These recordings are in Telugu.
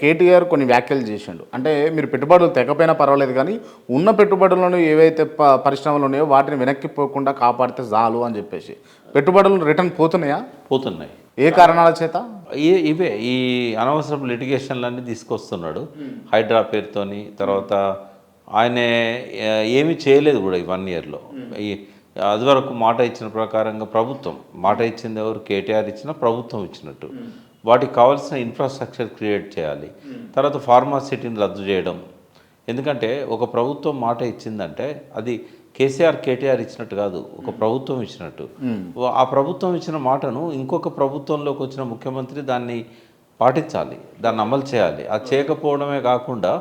కేటీఆర్ కొన్ని వ్యాఖ్యలు చేసిండు. అంటే మీరు పెట్టుబడులు తెగపోయినా పర్వాలేదు కానీ ఉన్న పెట్టుబడులను ఏవైతే ప పరిశ్రమలు ఉన్నాయో వాటిని వెనక్కి పోకుండా కాపాడితే చాలు అని చెప్పేసి. పెట్టుబడులు రిటర్న్ పోతున్నాయా? పోతున్నాయి. ఏ కారణాల చేత? ఇవే. ఈ అనవసరపు లిటిగేషన్లన్నీ తీసుకొస్తున్నాడు. హైడ్రా పేరుతోని తర్వాత ఆయనే ఏమీ చేయలేదు కూడా ఈ వన్ ఇయర్లో. ఈ అది వరకు మాట ఇచ్చిన ప్రకారంగా ప్రభుత్వం మాట ఇచ్చింది ఎవరు? కేటీఆర్ ఇచ్చిన ప్రభుత్వం ఇచ్చినట్టు. వాటికి కావాల్సిన ఇన్ఫ్రాస్ట్రక్చర్ క్రియేట్ చేయాలి. తర్వాత ఫార్మాసిటీని రద్దు చేయడం. ఎందుకంటే ఒక ప్రభుత్వం మాట ఇచ్చిందంటే అది కేసీఆర్ కేటీఆర్ ఇచ్చినట్టు కాదు ఒక ప్రభుత్వం ఇచ్చినట్టు. ఆ ప్రభుత్వం ఇచ్చిన మాటను ఇంకొక ప్రభుత్వంలోకి వచ్చిన ముఖ్యమంత్రి దాన్ని పాటించాలి దాన్ని అమలు చేయాలి. అది చేయకపోవడమే కాకుండా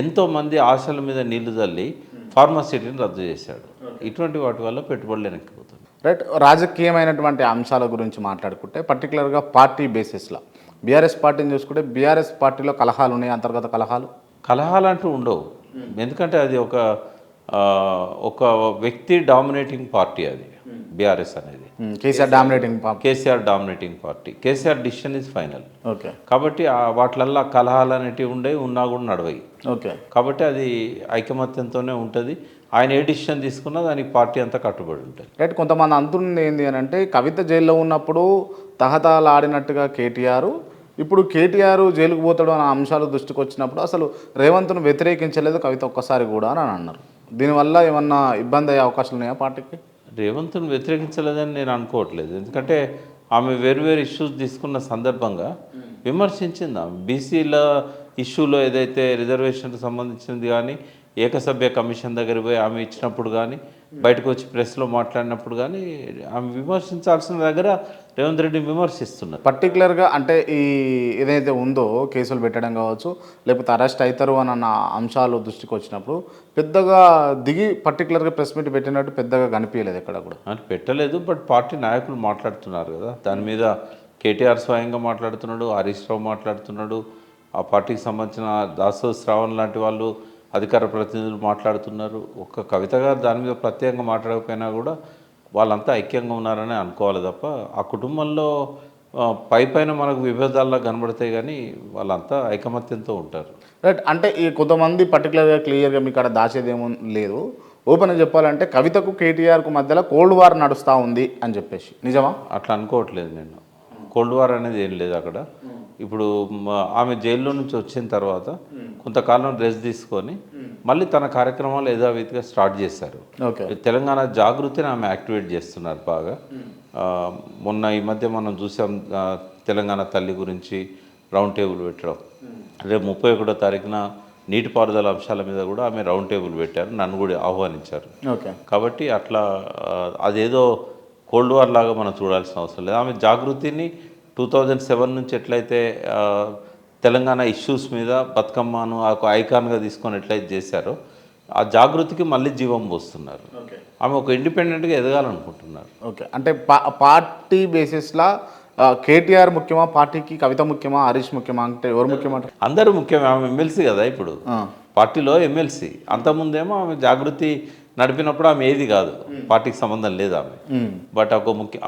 ఎంతో మంది ఆశల మీద నీళ్ళు చల్లి ఫార్మాసిటీని రద్దు చేశాడు. ఇటువంటి వాటి వల్ల పెట్టుబడులు వెనక్కిపోతుంది రైట్? రాజకీయమైనటువంటి అంశాల గురించి మాట్లాడుకుంటే పర్టికులర్గా పార్టీ బేసిస్లో బీఆర్ఎస్ పార్టీని చూసుకుంటే బీఆర్ఎస్ పార్టీలో కలహాలు ఉన్నాయి? అంతర్గత కలహాలు? కలహాలు అంటూ ఉండవు. ఎందుకంటే అది ఒక ఒక వ్యక్తి డామినేటింగ్ పార్టీ అది బీఆర్ఎస్ అనేది. KCR dominating party KCR dominating party KCR decision is final okay కాబట్టి ఆ వాటిలల్లో కలహాలు అనేటివి ఉండే ఉన్నా కూడా నడవయి ఓకే కాబట్టి అది ఐకమత్యంతోనే ఉంటుంది. ఆయన ఏ డిసిషన్ తీసుకున్నా దానికి పార్టీ అంతా కట్టుబడి ఉంటుంది. రైట్ కొంతమంది అంటుంది ఏంది అని అంటే కవిత జైల్లో ఉన్నప్పుడు తహతలాడినట్టుగా కేటీఆర్ ఇప్పుడు కేటీఆర్ జైలుకు పోతాడు అనే అంశాలు దృష్టికి వచ్చినప్పుడు అసలు రేవంత్ను వ్యతిరేకించలేదు కవిత ఒక్కసారి కూడా అని అన్నారు. దీనివల్ల ఏమన్నా ఇబ్బంది అయ్యే అవకాశాలు ఉన్నాయా పార్టీకి? రేవంత్ను వ్యతిరేకించలేదని నేను అనుకోవట్లేదు. ఎందుకంటే ఆమె వేరు వేరు ఇష్యూస్ తీసుకున్న సందర్భంగా విమర్శించింది ఆమె. బీసీల ఇష్యూలో ఏదైతే రిజర్వేషన్కి సంబంధించింది కానీ ఏకసభ్య కమిషన్ దగ్గర పోయి ఆమె ఇచ్చినప్పుడు కానీ బయటకు వచ్చి ప్రెస్లో మాట్లాడినప్పుడు కానీ ఆమె విమర్శించాల్సిన దగ్గర రేవంత్ రెడ్డి విమర్శిస్తున్నారు. పర్టికులర్గా అంటే ఈ ఏదైతే ఉందో కేసులు పెట్టడం కావచ్చు లేకపోతే అరెస్ట్ అవుతారు అని అన్న అంశాలు దృష్టికి వచ్చినప్పుడు పెద్దగా దిగి పర్టికులర్గా ప్రెస్ మీట్ పెట్టినట్టు పెద్దగా కనిపించలేదు ఎక్కడ కూడా. అని పెట్టలేదు బట్ పార్టీ నాయకులు మాట్లాడుతున్నారు కదా. దాని మీద కేటీఆర్ స్వయంగా మాట్లాడుతున్నాడు హరీష్ రావు మాట్లాడుతున్నాడు ఆ పార్టీకి సంబంధించిన దాసో శ్రావణ్ లాంటి వాళ్ళు అధికార ప్రతినిధులు మాట్లాడుతున్నారు. ఒక్క కవిత గారు దాని మీద ప్రత్యేకంగా మాట్లాడకపోయినా కూడా వాళ్ళంతా ఐక్యంగా ఉన్నారని అనుకోవాలి తప్ప ఆ కుటుంబంలో పై పైన మనకు విభేదాల్లో కనబడతాయి కానీ వాళ్ళంతా ఐకమత్యంతో ఉంటారు. రైట్ అంటే ఈ కొంతమంది పర్టికులర్గా క్లియర్గా మీకు అక్కడ దాచేది ఏమో లేదు. ఓపెన్గా చెప్పాలంటే కవితకు కేటీఆర్కు మధ్యలో కోల్డ్ వార్ నడుస్తూ ఉంది అని చెప్పేసి. నిజమా? అట్లా అనుకోవట్లేదు నేను. కోల్డ్ వార్ అనేది ఏం లేదు అక్కడ. ఇప్పుడు ఆమె జైల్లో నుంచి వచ్చిన తర్వాత కొంతకాలం రెస్ట్ తీసుకొని మళ్ళీ తన కార్యక్రమాలు యథావిధిగా స్టార్ట్ చేశారు. ఓకే. తెలంగాణ జాగృతిని ఆమె యాక్టివేట్ చేస్తున్నారు బాగా. మొన్న ఈ మధ్య మనం చూసాం తెలంగాణ తల్లి గురించి రౌండ్ టేబుల్ పెట్టడం. రేపు ముప్పై ఒకటో తారీఖున నీటిపారుదల అంశాల మీద కూడా ఆమె రౌండ్ టేబుల్ పెట్టారు నన్ను కూడా ఆహ్వానించారు. ఓకే. కాబట్టి అట్లా అదేదో కోల్డ్ వార్ లాగా మనం చూడాల్సిన అవసరం లేదు. ఆమె జాగృతిని టూ థౌజండ్ సెవెన్ నుంచి ఎట్లయితే తెలంగాణ ఇష్యూస్ మీద బతుకమ్మను ఒక ఐకాన్గా తీసుకొని ఎట్లయితే చేశారో ఆ జాగృతికి మళ్ళీ జీవం పోస్తున్నారు. ఆమె ఒక ఇండిపెండెంట్గా ఎదగాలనుకుంటున్నారు. ఓకే. అంటే పా పార్టీ బేసిస్లా కేటీఆర్ ముఖ్యమా పార్టీకి కవిత ముఖ్యమా హరీష్ ముఖ్యమా అంటే ఎవరు ముఖ్యమంటారు అందరూ ముఖ్యమే ఆమె ఎమ్మెల్సీ కదా ఇప్పుడు. పార్టీలో ఎమ్మెల్సీ. అంతకుముందేమో ఆమె జాగృతి నడిపినప్పుడు ఆమె ఏది కాదు. పార్టీకి సంబంధం లేదు ఆమె. బట్ ఒక ముఖ్య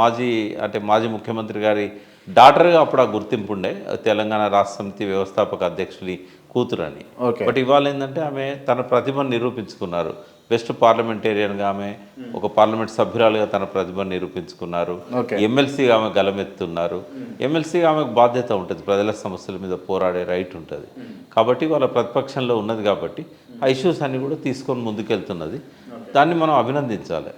మాజీ అంటే మాజీ ముఖ్యమంత్రి గారి డాటర్గా అప్పుడు ఆ గుర్తింపు ఉండే. తెలంగాణ రాష్ట్ర సమితి వ్యవస్థాపక అధ్యక్షుడి కూతురు అని ఓకే. బట్ ఇవాళ ఏంటంటే ఆమె తన ప్రతిభను నిరూపించుకున్నారు. బెస్ట్ పార్లమెంటేరియన్గా ఆమె ఒక పార్లమెంట్ సభ్యురాలుగా తన ప్రతిభను నిరూపించుకున్నారు. ఎమ్మెల్సీగా ఆమె గలమెత్తున్నారు. ఎమ్మెల్సీగా ఆమెకు బాధ్యత ఉంటుంది. ప్రజల సమస్యల మీద పోరాడే రైట్ ఉంటుంది. కాబట్టి వాళ్ళ ప్రతిపక్షంలో ఉన్నది కాబట్టి ఆ ఇష్యూస్ అన్ని కూడా తీసుకొని ముందుకెళ్తున్నది. దాన్ని మనం అభినందించాలి.